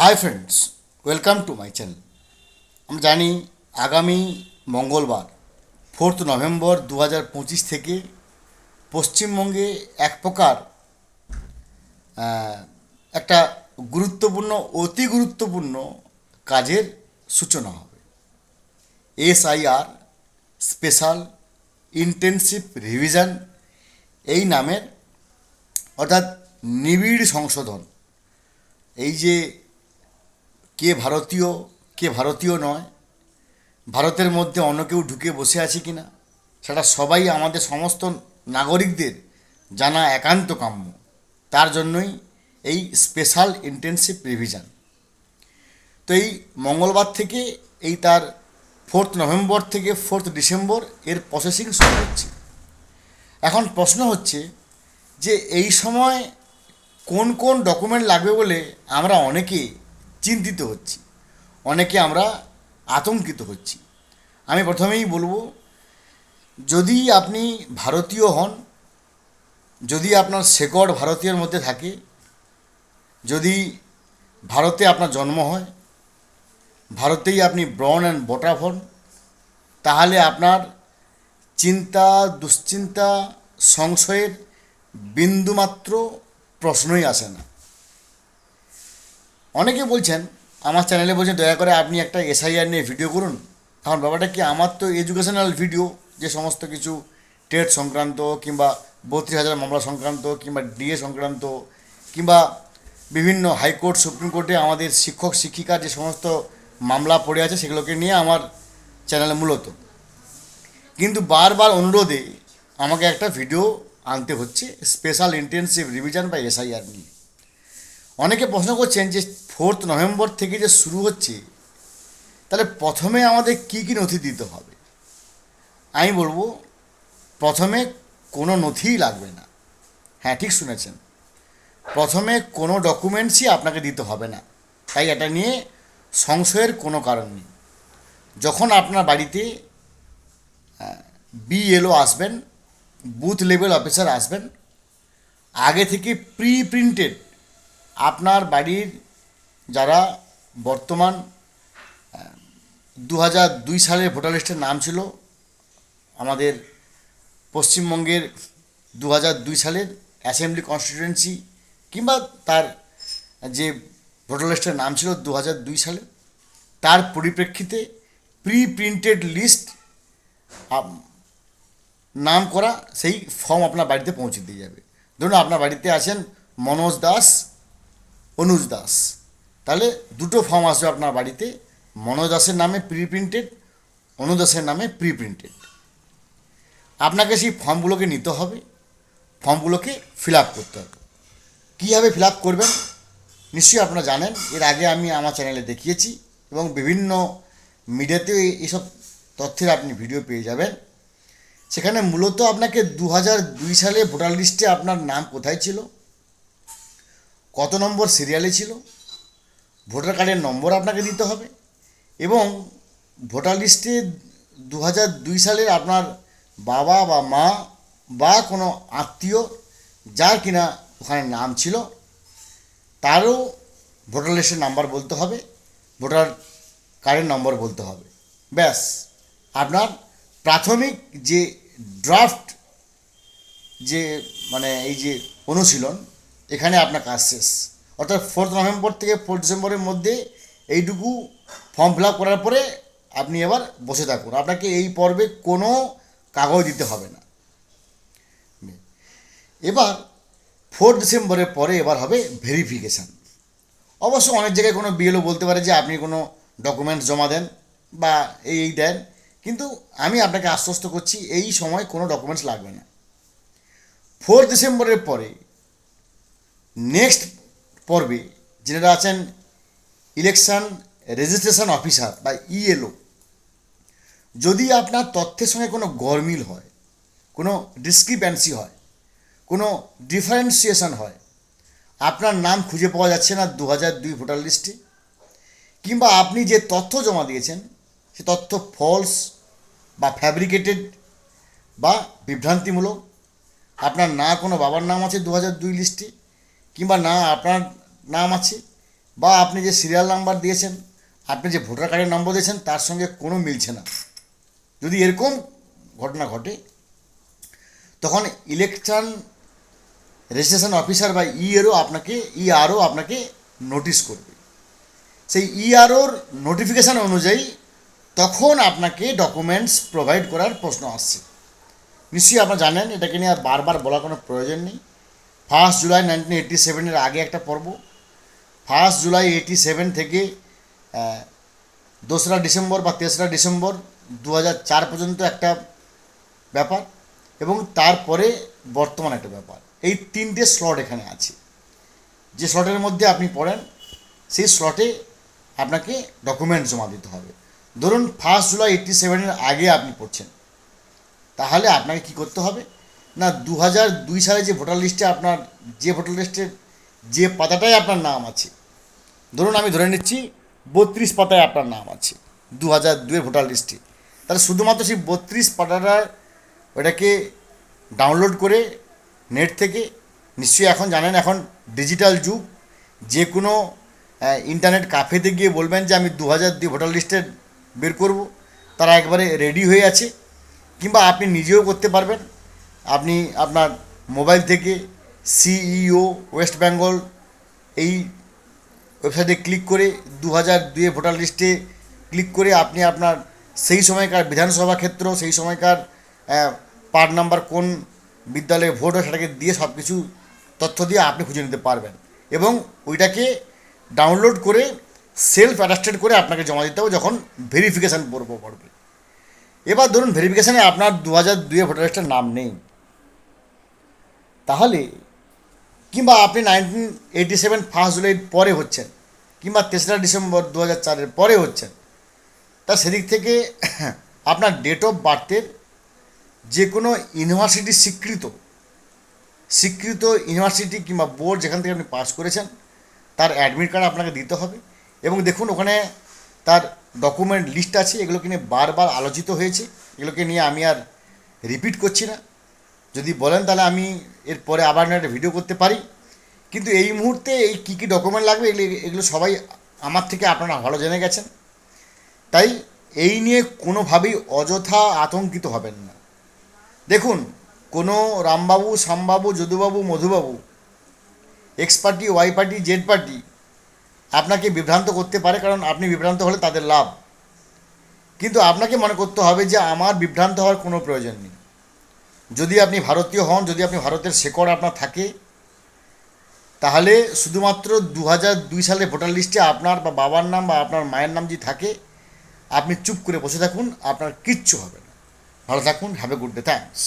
Hi friends welcome to my channel আমরা জানি আগামী মঙ্গলবার ফোর্থ নভেম্বর দু হাজার পঁচিশ থেকে পশ্চিমবঙ্গে এক প্রকার একটা গুরুত্বপূর্ণ, অতি গুরুত্বপূর্ণ কাজের সূচনা হবে। এসআইআর স্পেশাল ইন্টেনসিভ রিভিশন, এই নামের অর্থাৎ নিবিড় সংশোধন, এই যে কে ভারতীয় কে ভারতীয় নয়, ভারতের মধ্যে অন্য কেউ ঢুকে বসে আছে কি না সেটা সবাই আমাদের সমস্ত নাগরিকদের জানা একান্ত কাম্য। তার জন্যই এই স্পেশাল ইন্টেনসিভ রিভিশন তো এই মঙ্গলবার থেকে এই তার ফোর্থ নভেম্বর থেকে ফোর্থ ডিসেম্বর এর প্রসেসিং শুরু হচ্ছে। এখন প্রশ্ন হচ্ছে যে এই সময় কোন কোন ডকুমেন্ট লাগবে বলে আমরা অনেকে চিন্তিত হচ্ছি। অনেকে আমরা আতঙ্কিত হচ্ছি। আমি প্রথমেই বলব, যদি আপনি ভারতীয় হন, যদি আপনার শেকড় ভারতীয়ের মধ্যে থাকে, যদি ভারতে আপনার জন্ম হয়, ভারতেই আপনি ব্রন অ্যান্ড বটাপ হন, তাহলে আপনার চিন্তা, দুশ্চিন্তা, সংশয়ের বিন্দুমাত্র প্রশ্নই আসে না। অনেকে বলছেন, আমার চ্যানেলে বলছেন, দয়া করে আপনি একটা এসআইআর নিয়ে ভিডিও করুন। এখন ব্যাপারটা কি, আমার তো এডুকেশনাল ভিডিও যে সমস্ত কিছু টেট সংক্রান্ত কিংবা বত্রিশ হাজার মামলা সংক্রান্ত কিংবা ডিএ সংক্রান্ত কিংবা বিভিন্ন হাইকোর্ট সুপ্রিম কোর্টে আমাদের শিক্ষক শিক্ষিকার যে সমস্ত মামলা পড়ে আছে, সেগুলোকে নিয়ে আমার চ্যানেলে মূলত। কিন্তু বারবার অনুরোধে আমাকে একটা ভিডিও আনতে হচ্ছে স্পেশাল ইন্টেনসিভ রিভিশন বা এসআইআর নিয়ে। অনেকে প্রশ্ন করছেন যে ফোর্থ নভেম্বর থেকে যে শুরু হচ্ছে, তাহলে প্রথমে আমাদের কী কী নথি দিতে হবে? আমি বলব, প্রথমে কোনো নথিই লাগবে না। হ্যাঁ ঠিক শুনেছেন। প্রথমে কোনো ডকুমেন্টসই আপনাকে দিতে হবে না। তাই এটা নিয়ে সংশয়ের কোনো কারণ নেই। যখন আপনার বাড়িতে বিএলও আসবেন বুথ লেভেল অফিসার আসবেন, আগে থেকে প্রি প্রিন্টেড আপনার বাড়ির যারা বর্তমান দু হাজার দুই সালের ভোটার লিস্টের নাম ছিল, আমাদের পশ্চিমবঙ্গের দু হাজার দুই সালের অ্যাসেম্বলি কনস্টিটিউয়েন্সি কিংবা তার যে ভোটার লিস্টের নাম ছিল দু হাজার দুই সালে, তার পরিপ্রেক্ষিতে প্রি প্রিন্টেড লিস্ট নাম করা সেই ফর্ম আপনার বাড়িতে পৌঁছে দিয়ে যাবে। ধরুন আপনার বাড়িতে আছেন মনোজ দাস, অনুজ দাস। তাহলে দুটো ফর্ম আসবে আপনার বাড়িতে। মনোজ দাসের নামে প্রি প্রিন্টেড অনুজ দাসের নামে প্রি প্রিন্টেড আপনাকে সেই ফর্মগুলোকে নিতে হবে। ফর্মগুলোকে ফিল আপ করতে হবে। কীভাবে ফিল আপ করবেন? নিশ্চয়ই আপনারা জানেন, এর আগে আমি আমার চ্যানেলে দেখিয়েছি এবং বিভিন্ন মিডিয়াতেও এই- এইসব তথ্যের আপনি ভিডিও পেয়ে যাবেন। সেখানে মূলত আপনাকে দু দুই সালে ভোটার লিস্টে আপনার নাম কোথায় ছিল? কত নম্বর সিরিয়ালে ছিল? ভোটার কার্ডের নম্বর আপনাকে দিতে হবে এবং ভোটার লিস্টে দু হাজার দুই সালের আপনার বাবা বা মা বা কোনো আত্মীয় যার কিনা ওখানে নাম ছিল, তারও ভোটার লিস্টের নাম্বার বলতে হবে, ভোটার কার্ডের নম্বর বলতে হবে। ব্যাস, আপনার প্রাথমিক যে ড্রাফট যে মানে এই যে অনুশীলন, এখানে আপনার কাজ শেষ। অর্থাৎ ফোর্থ নভেম্বর থেকে ফোর্থ ডিসেম্বরের মধ্যে এইটুকু ফর্ম ফিল করার পরে আপনি এবার বসে থাকুন। আপনাকে এই পর্বে কোনো কাগজ দিতে হবে না। এবার ফোর্থ ডিসেম্বরের পরে এবার হবে ভেরিফিকেশান অবশ্য অনেক জায়গায় কোনো বিএলও বলতে পারে যে আপনি কোনো ডকুমেন্টস জমা দেন বা এই এই দেন, কিন্তু আমি আপনাকে আশ্বস্ত করছি এই সময় কোনো ডকুমেন্টস লাগবে না। ফোর্থ ডিসেম্বরের পরে নেক্সট পর্বে যেটা আছেন ইলেকশন রেজিস্ট্রেশন অফিসার বা ইএলও যদি আপনার তথ্যের সঙ্গে কোনো গরমিল হয়, কোনো ডিসক্রিপ্যান্সি হয়, কোনো ডিফারেন্সিয়েশন হয়, আপনার নাম খুঁজে পাওয়া যাচ্ছে না দু হাজার দুই ভোটার লিস্টে, কিংবা আপনি যে তথ্য জমা দিয়েছেন, সে তথ্য ফলস বা ফ্যাব্রিকেটেড বা বিভ্রান্তিমূলক, আপনার না কোনো বাবার নাম আছে দু হাজার দুই লিস্টে কিংবা না, আপনার নাম আছে, বা আপনি যে সিরিয়াল নাম্বার দিয়েছেন, আপনি যে ভোটার কার্ডের নম্বর দিয়েছেন, তার সঙ্গে কোনো মিলছে না। যদি এরকম ঘটনা ঘটে, তখন ইলেকশন রেজিস্ট্রেশন অফিসার বা ইএরও আপনাকে ইআরও আপনাকে নোটিশ করবে। সেই ইআরওর নোটিফিকেশান অনুযায়ী তখন আপনাকে ডকুমেন্টস প্রোভাইড করার প্রশ্ন আসছে। নিশ্চয়ই আপনারা জানেন, এটাকে নিয়ে আর বারবার বলার কোনো প্রয়োজন নেই। ফার্স্ট জুলাই নাইনটিন এইটটি সেভেনের আগে একটা পর্ব। ফার্স্ট জুলাই এইটি সেভেন থেকে দোসরা ডিসেম্বর বা তেসরা ডিসেম্বর দু চার পর্যন্ত একটা ব্যাপার এবং তারপরে বর্তমান একটা ব্যাপার। এই তিনটে স্লট এখানে আছে। যে স্লটের মধ্যে আপনি পড়েন, সেই স্লটে আপনাকে ডকুমেন্ট জমা দিতে হবে। ধরুন, ফার্স্ট জুলাই এইটটি সেভেনের আগে আপনি পড়ছেন, তাহলে আপনাকে কি করতে হবে? না দু হাজার দুই সালে যে ভোটার লিস্টে আপনার, যে ভোটার লিস্টের যে পাতাটায় আপনার নাম আছে, ধরুন আমি ধরে নিচ্ছি বত্রিশ পাতায় আপনার নাম আছে দু হাজার দুয়ের ভোটার লিস্টে। তাহলে শুধুমাত্র সেই বত্রিশ পাতাটা ওটাকে ডাউনলোড করে নেট থেকে, নিশ্চয়ই এখন জানেন, এখন ডিজিটাল যুগ, যে কোনো ইন্টারনেট কাফেতে গিয়ে বলবেন যে আমি দু হাজার দুই ভোটার লিস্টে বের করব, তারা একবারে রেডি হয়ে আছে, কিংবা আপনি নিজেও করতে পারবেন। আপনি আপনার মোবাইল থেকে সিইও ওয়েস্ট বেঙ্গল এই ওয়েবসাইটে ক্লিক করে দু হাজার দুয়ে ভোটার লিস্টে ক্লিক করে আপনি আপনার সেই সময়কার বিধানসভা ক্ষেত্র, সেই সময়কার পার্ট নাম্বার কোন বিদ্যালয়ে ভোট হয় সেটাকে দিয়ে সব কিছু তথ্য দিয়ে আপনি খুঁজে নিতে পারবেন। এবং ওইটাকে ডাউনলোড করে সেলফ অ্যাটাস্টেড করে আপনাকে জমা দিতে হবে যখন ভেরিফিকেশান পর্ব পড়বে। এবার ধরুন ভেরিফিকেশানে আপনার দু হাজার দুয়ে ভোটার লিস্টের নাম নেই। তাহলে কিংবা আপনি নাইনটিন এইটি সেভেন ফার্স্ট জুলাইয়ের পরে হচ্ছেন, কিংবা তেসরা ডিসেম্বর দু হাজার চারের পরে হচ্ছেন তা সেদিক থেকে আপনার ডেট অফ বার্থের যে কোনো ইউনিভার্সিটি স্বীকৃত স্বীকৃত ইউনিভার্সিটি কিংবা বোর্ড যেখান থেকে আপনি পাস করেছেন, তার অ্যাডমিট কার্ড আপনাকে দিতে হবে এবং দেখুন ওখানে তার ডকুমেন্ট লিস্ট আছে, এগুলোকে নিয়ে বারবার আলোচিত হয়েছে, এগুলোকে নিয়ে আমি আর রিপিট করছি না। যদি বলেন তাহলে আমি এরপরে আবার একটা ভিডিও করতে পারি। কিন্তু এই মুহূর্তে এই কী কী ডকুমেন্ট লাগবে এগুলো এগুলো সবাই আমার থেকে আপনারা ভালো জেনে গেছেন। তাই এই নিয়ে কোনোভাবেই অযথা আতঙ্কিত হবেন না। দেখুন, কোনো Rambabu, Shyambabu, Jadubabu, Madhubabu X party Y party Z party আপনাকে বিভ্রান্ত করতে পারে কারণ আপনি বিভ্রান্ত হলে তাদের লাভ। কিন্তু আপনাকে মনে করতে হবে যে আমার বিভ্রান্ত হওয়ার কোনো প্রয়োজন নেই। যদি আপনি ভারতীয় হন, যদি আপনি ভারতের শেকড় আপনার থাকে, তাহলে শুধুমাত্র দু দুই সালে ভোটার লিস্টে আপনার বা বাবার নাম বা আপনার মায়ের নাম যদি থাকে, আপনি চুপ করে বসে থাকুন, আপনার কিচ্ছু হবে না। ভালো থাকুন have a good day thanks